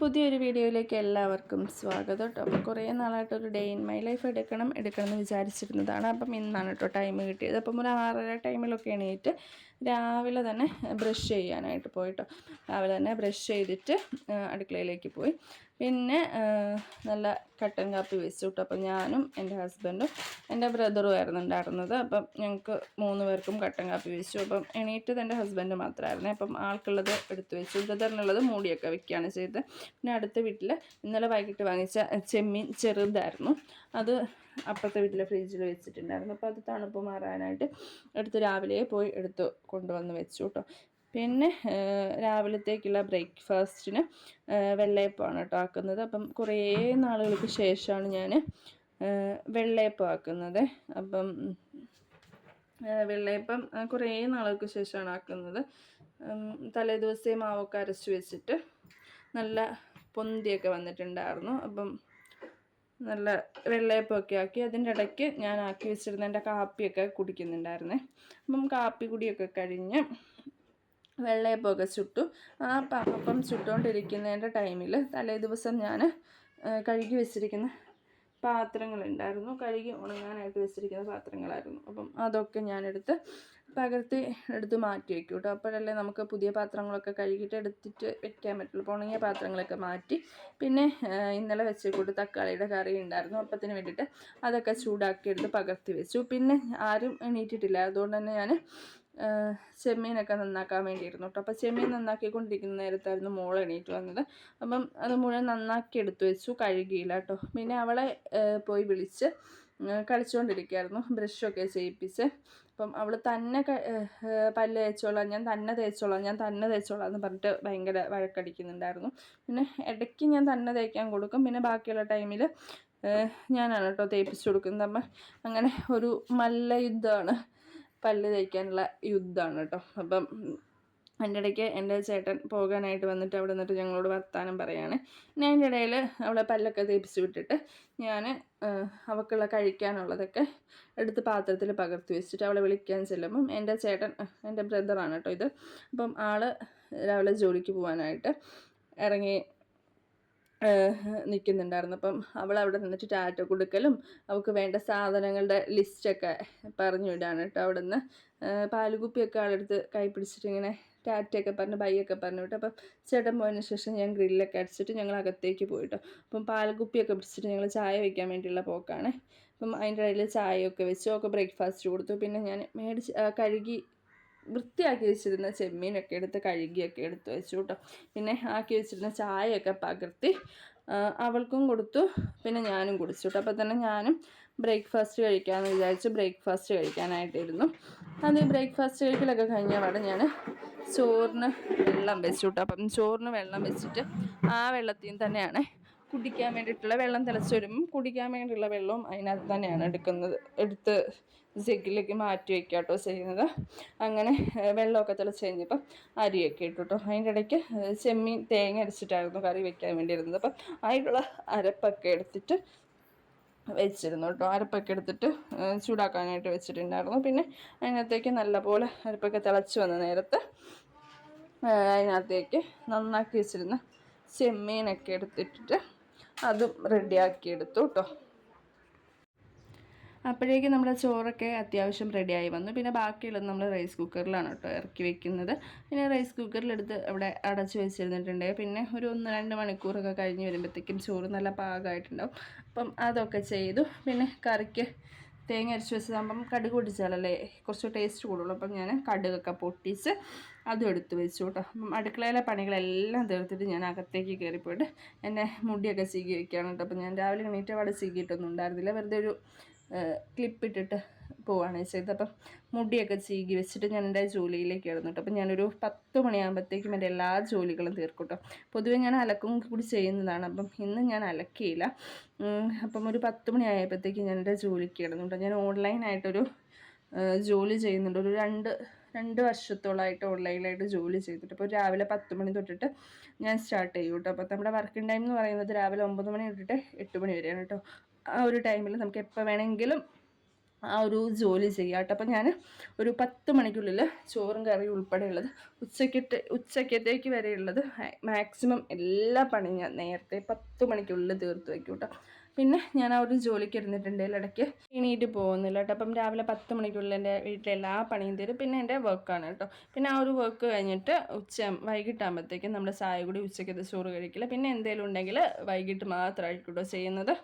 പുതിയൊരു വീഡിയോയിലേക്ക് എല്ലാവർക്കും സ്വാഗതം കേട്ടോ. അപ്പോൾ കുറേ നാളായിട്ട് ഒരു ഡേ ഇൻ മൈ ലൈഫ് എടുക്കണം എടുക്കണം എന്ന് വിചാരിച്ചിരുന്നതാണ്. അപ്പം ഇന്നാണ് കേട്ടോ ടൈം കിട്ടിയത്. അപ്പം ഒരു ആറര ടൈമിലൊക്കെ എണീറ്റ് രാവിലെ തന്നെ ബ്രഷ് ചെയ്യാനായിട്ട് പോയിട്ടോ രാവിലെ തന്നെ ബ്രഷ് ചെയ്തിട്ട് അടുക്കളയിലേക്ക് പോയി. പിന്നെ നല്ല കട്ടൻ കാപ്പി വെച്ചു കിട്ടും അപ്പം ഞാനും എന്റെ ഹസ്ബൻഡും എന്റെ ബ്രദറും ആയിരുന്നു ഉണ്ടായിരുന്നത്. അപ്പം ഞങ്ങൾക്ക് മൂന്ന് പേർക്കും കട്ടൻ കാപ്പി വെച്ചു അപ്പം എണീറ്റത് എന്റെ ഹസ്ബൻഡ് മാത്രമായിരുന്നു. അപ്പം ആൾക്കുള്ളത് എടുത്തു വെച്ചു. ബ്രദറിനുള്ളത് മൂടിയൊക്കെ വെക്കുകയാണ് ചെയ്തത്. പിന്നെ അടുത്ത വീട്ടിൽ ഇന്നലെ വൈകിട്ട് വാങ്ങിച്ച ചെമ്മീൻ ചെറുതായിരുന്നു. അത് അപ്പുറത്തെ വീട്ടിലെ ഫ്രിഡ്ജിൽ വെച്ചിട്ടുണ്ടായിരുന്നു. അപ്പോൾ അത് തണുപ്പ് മാറാനായിട്ട് എടുത്ത് രാവിലെ പോയി എടുത്ത് കൊണ്ടുവന്ന് വെച്ചു കേട്ടോ പിന്നെ രാവിലത്തേക്കുള്ള ബ്രേക്ക്ഫാസ്റ്റിന് വെള്ളയപ്പമാണ് കേട്ടോ ആക്കുന്നത്. അപ്പം കുറേ നാളുകൾക്ക് ശേഷമാണ് ഞാൻ വെള്ളയപ്പം ആക്കുന്നത്. അപ്പം വെള്ളയപ്പം കുറേ നാളുകൾക്ക് ശേഷമാണ് ആക്കുന്നത്. തലേദിവസം തലേ ദിവസേ മാവൊക്കെ അരച്ച് വെച്ചിട്ട് നല്ല പൊന്തിയൊക്കെ വന്നിട്ടുണ്ടായിരുന്നു. അപ്പം നല്ല വെള്ളയപ്പമൊക്കെ ആക്കി അതിന്റെ ഇടയ്ക്ക് ഞാൻ ആക്കി വെച്ചിരുന്ന എന്റെ കാപ്പിയൊക്കെ കുടിക്കുന്നുണ്ടായിരുന്നേ. അപ്പം കാപ്പി കുടിയൊക്കെ കഴിഞ്ഞ് വെള്ളയപ്പമൊക്കെ ചുട്ടു. ആ പാപ്പം ചുട്ടുകൊണ്ടിരിക്കുന്നതിന്റെ ടൈമിൽ തലേ ദിവസം ഞാൻ കഴുകി വെച്ചിരിക്കുന്ന പാത്രങ്ങളുണ്ടായിരുന്നു. കഴുകി ഉണങ്ങാനായിട്ട് വെച്ചിരിക്കുന്ന പാത്രങ്ങളായിരുന്നു. അപ്പം അതൊക്കെ ഞാനെടുത്ത് പകർത്തി എടുത്ത് മാറ്റി വെക്കും കേട്ടോ അപ്പോഴല്ലേ നമുക്ക് പുതിയ പാത്രങ്ങളൊക്കെ കഴുകിയിട്ട് എടുത്തിട്ട് വെക്കാൻ പറ്റുള്ളൂ. അപ്പോൾ ഉണങ്ങിയ പാത്രങ്ങളൊക്കെ മാറ്റി പിന്നെ ഇന്നലെ വെച്ച് കൂട്ട് തക്കാളിയുടെ കറി ഉണ്ടായിരുന്നു. അപ്പത്തിന് വേണ്ടിയിട്ട് അതൊക്കെ ചൂടാക്കി എടുത്ത് പകർത്തി വെച്ചു. പിന്നെ ആരും എണീറ്റിട്ടില്ല. അതുകൊണ്ട് തന്നെ ഞാൻ ചെമ്മീനൊക്കെ നന്നാക്കാൻ വേണ്ടിയിരുന്നു കേട്ടോ. അപ്പോൾ ചെമ്മീൻ നന്നാക്കിക്കൊണ്ടിരിക്കുന്ന നേരത്തായിരുന്നു മോൾ എണീറ്റ് വന്നത്. അപ്പം അത് മുഴുവൻ നന്നാക്കി എടുത്തു വെച്ചു കഴുകിയില്ല കേട്ടോ. പിന്നെ അവളെ പോയി വിളിച്ച് കളിച്ചുകൊണ്ടിരിക്കുകയായിരുന്നു ബ്രഷൊക്കെ ചെയ്യിപ്പിച്ച്. അപ്പം അവൾ തന്നെ പല്ല് തേച്ചോളാം ഞാൻ തന്നെ തേച്ചോളാം ഞാൻ തന്നെ തേച്ചോളാം എന്ന് പറഞ്ഞിട്ട് ഭയങ്കര വഴക്കടിക്കുന്നുണ്ടായിരുന്നു. പിന്നെ ഇടയ്ക്ക് ഞാൻ തന്നെ തേക്കാൻ കൊടുക്കും. പിന്നെ ബാക്കിയുള്ള ടൈമിൽ ഞാനാണ് കേട്ടോ തേപ്പിച്ച് കൊടുക്കുന്നത്. അപ്പം അങ്ങനെ ഒരു മല്ല യുദ്ധമാണ്. പല്ല് തേക്കാനുള്ള യുദ്ധമാണ് കേട്ടോ. അപ്പം അതിന്റെ ഇടയ്ക്ക് എന്റെ ചേട്ടൻ പോകാനായിട്ട് വന്നിട്ട് അവിടെ നിന്നിട്ട് ഞങ്ങളോട് വർത്താനം പറയാണ്. ഞാൻ അതിന്റെ ഇടയിൽ അവളെ പല്ലൊക്കെ തേപ്പിച്ച് വിട്ടിട്ട് ഞാൻ അവൾക്കുള്ള കഴിക്കാനുള്ളതൊക്കെ എടുത്ത് പാത്രത്തിൽ പകർത്തി വെച്ചിട്ട് അവളെ വിളിക്കാൻ ചെല്ലുമ്പം എന്റെ ചേട്ടൻ എന്റെ ബ്രദറാണ് കേട്ടോ ഇത്. അപ്പം ആൾ രാവിലെ ജോലിക്ക് പോകാനായിട്ട് ഇറങ്ങി നിൽക്കുന്നുണ്ടായിരുന്നു അപ്പം അവൾ അവിടെ നിന്നിട്ട് ടാറ്റ കൊടുക്കലും അവൾക്ക് വേണ്ട സാധനങ്ങളുടെ ലിസ്റ്റൊക്കെ പറഞ്ഞു വിടാണ് കേട്ടോ അവിടെ നിന്ന് പാലുകുപ്പിയൊക്കെ ആളെടുത്ത് കൈ പിടിച്ചിട്ട് ഇങ്ങനെ ടാറ്റയൊക്കെ പറഞ്ഞ് ബൈയൊക്കെ പറഞ്ഞു വിട്ടു. അപ്പം ചേട്ടൻ പോയതിന് ശേഷം ഞാൻ ഗ്രില്ലൊക്കെ അടിച്ചിട്ട് ഞങ്ങൾ അകത്തേക്ക് പോയിട്ടോ അപ്പം പാൽകുപ്പിയൊക്കെ പിടിച്ചിട്ട് ഞങ്ങൾ ചായ വയ്ക്കാൻ വേണ്ടിയുള്ള പോക്കാണ്. അപ്പം അതിന്റെ ഇടയിൽ ചായയൊക്കെ വെച്ചു. ഒക്കെ ബ്രേക്ക്ഫാസ്റ്റ് കൊടുത്തു. പിന്നെ ഞാൻ മേടിച്ച് കഴുകി വൃത്തിയാക്കി വെച്ചിരുന്ന ചെമ്മീനൊക്കെ എടുത്ത് കഴുകിയൊക്കെ എടുത്ത് വെച്ചു കേട്ടോ പിന്നെ ആക്കി വെച്ചിരുന്ന ചായയൊക്കെ പകർത്തി അവൾക്കും കൊടുത്തു. പിന്നെ ഞാനും കുടിച്ചു കേട്ടോ അപ്പോൾ തന്നെ ഞാനും ബ്രേക്ക്ഫാസ്റ്റ് കഴിക്കാമെന്ന് വിചാരിച്ച് ബ്രേക്ക്ഫാസ്റ്റ് കഴിക്കാനായിട്ടിരുന്നു. അത് ബ്രേക്ക്ഫാസ്റ്റ് കഴിക്കലൊക്കെ കഴിഞ്ഞ അവിടെ ഞാൻ ചോറിന് വെള്ളം വെച്ചു കേട്ടോ അപ്പം ചോറിന് വെള്ളം വെച്ചിട്ട് ആ വെള്ളത്തിൽ തന്നെയാണ് കുടിക്കാൻ വേണ്ടിയിട്ടുള്ള വെള്ളം തിളച്ച് വരുമ്പം കുടിക്കാൻ വേണ്ടിയുള്ള വെള്ളവും അതിനകത്ത് തന്നെയാണ് എടുക്കുന്നത്. എടുത്ത് ജഗ്ഗിലേക്ക് മാറ്റി വയ്ക്കുക കേട്ടോ ചെയ്യുന്നത്. അങ്ങനെ വെള്ളമൊക്കെ തിളച്ച് കഴിഞ്ഞപ്പം അരിയൊക്കെ ഇട്ടു കേട്ടോ അതിന്റെ ഇടയ്ക്ക് ചെമ്മീൻ തേങ്ങ അരച്ചിട്ടായിരുന്നു കറി വെക്കാൻ വേണ്ടിയിരുന്നത്. അപ്പം അതിനുള്ള അരപ്പൊക്കെ എടുത്തിട്ട് വെച്ചിരുന്നു കേട്ടോ. അരപ്പൊക്കെ എടുത്തിട്ട് ചൂടാക്കാനായിട്ട് വെച്ചിട്ടുണ്ടായിരുന്നു. പിന്നെ അതിനകത്തേക്ക് നല്ലപോലെ അരപ്പൊക്കെ തിളച്ച് വന്ന നേരത്ത് അതിനകത്തേക്ക് നന്നാക്കി വെച്ചിരുന്ന ചെമ്മീനൊക്കെ എടുത്തിട്ടിട്ട് അതും റെഡിയാക്കി എടുത്തു കേട്ടോ. അപ്പോഴേക്കും നമ്മുടെ ചോറൊക്കെ അത്യാവശ്യം റെഡിയായി വന്നു. പിന്നെ ബാക്കിയുള്ളത് നമ്മൾ റൈസ് കുക്കറിലാണ് കേട്ടോ ഇറക്കി വെക്കുന്നത്. പിന്നെ റൈസ് കുക്കറിലെടുത്ത് അവിടെ അടച്ച് വെച്ചിരുന്നിട്ടുണ്ട്. പിന്നെ ഒരു ഒന്ന് രണ്ട് മണിക്കൂറൊക്കെ കഴിഞ്ഞ് വരുമ്പോഴത്തേക്കും ചോറ് നല്ല പാകമായിട്ടുണ്ടാവും. അപ്പം അതൊക്കെ ചെയ്തു. പിന്നെ കറിക്ക് തേങ്ങ അരച്ച് വെച്ചതാകുമ്പം കടുക് പൊട്ടിച്ചാലല്ലേ കുറച്ച് ടേസ്റ്റ് കൂടുള്ളൂ. അപ്പം ഞാൻ കടുകൊക്കെ പൊട്ടിച്ച് അതും എടുത്ത് വെച്ചു കേട്ടോ. അപ്പം അടുക്കളയിലെ പണികളെല്ലാം തീർത്തിട്ട് ഞാൻ അകത്തേക്ക് കയറിപ്പോയിട്ട് എന്റെ മുടിയൊക്കെ ചീകി വെക്കുകയാണ് കേട്ടോ. അപ്പം ഞാൻ രാവിലെ എണീറ്റ പാടെ ചീകിയിട്ടൊന്നും ഉണ്ടായിരുന്നില്ല. വെറുതെ ഒരു ക്ലിപ്പ് ഇട്ടിട്ട് പോവുകയാണ് ചെയ്തത്. അപ്പം മുടിയൊക്കെ ചീകി വെച്ചിട്ട് ഞാൻ എന്റെ ജോലിയിലേക്ക് കിടന്നു കേട്ടോ. അപ്പം ഞാനൊരു പത്ത് മണിയാകുമ്പോഴത്തേക്കും എന്റെ എല്ലാ ജോലികളും തീർക്കും കേട്ടോ. പൊതുവേ ഞാൻ അലക്കും കൂടി ചെയ്യുന്നതാണ്. അപ്പം ഇന്ന് ഞാൻ അലക്കിയില്ല. അപ്പം ഒരു പത്ത് മണി ആയപ്പോഴത്തേക്കും ഞാൻ എന്റെ ജോലിക്ക് ഇടുന്നു കേട്ടോ. ഞാൻ ഓൺലൈനായിട്ടൊരു ജോലി ചെയ്യുന്നുണ്ട്. ഒരു രണ്ട് രണ്ട് വർഷത്തോളമായിട്ട് ഓൺലൈനിലായിട്ട് ജോലി ചെയ്തിട്ട്. അപ്പോൾ രാവിലെ പത്ത് മണി തൊട്ടിട്ട് ഞാൻ സ്റ്റാർട്ട് ചെയ്യും കേട്ടോ. അപ്പോൾ നമ്മുടെ വർക്കിംഗ് ടൈം എന്ന് പറയുന്നത് രാവിലെ ഒമ്പത് മണി തൊട്ടിട്ട് എട്ട് മണി വരെയാണ് കേട്ടോ. ആ ഒരു ടൈമിൽ നമുക്ക് എപ്പോൾ വേണമെങ്കിലും ആ ഒരു ജോലി ചെയ്യുക കേട്ടോ. അപ്പം ഞാൻ ഒരു പത്ത് മണിക്കുള്ളിൽ ചോറും കറിയും ഉൾപ്പെടെയുള്ളത് ഉച്ചക്കത്തെ ഉച്ചക്കത്തേക്ക് വരെയുള്ളത് മാക്സിമം എല്ലാ പണിയും ഞാൻ നേരത്തെ പത്ത് മണിക്കുള്ളിൽ തീർത്ത് വയ്ക്കും കേട്ടോ. പിന്നെ ഞാൻ ആ ഒരു ജോലിക്ക് ഇരുന്നിട്ടുണ്ടെങ്കിൽ ഇടയ്ക്ക് എണീറ്റ് പോകുന്നില്ല കേട്ടോ. അപ്പം രാവിലെ പത്ത് മണിക്കുള്ളിൽ എന്റെ വീട്ടിലെ എല്ലാ പണിയും തീരും. പിന്നെ എന്റെ വർക്കാണ് കേട്ടോ. പിന്നെ ആ ഒരു വർക്ക് കഴിഞ്ഞിട്ട് ഉച്ച വൈകിട്ടാകുമ്പോഴത്തേക്കും നമ്മുടെ ചായ കൂടി ഉച്ചക്കത്തെ ചോറ് കഴിക്കില്ല. പിന്നെ എന്തെങ്കിലും ഉണ്ടെങ്കിൽ വൈകിട്ട് മാത്രമായിരിക്കും കേട്ടോ ചെയ്യുന്നത്.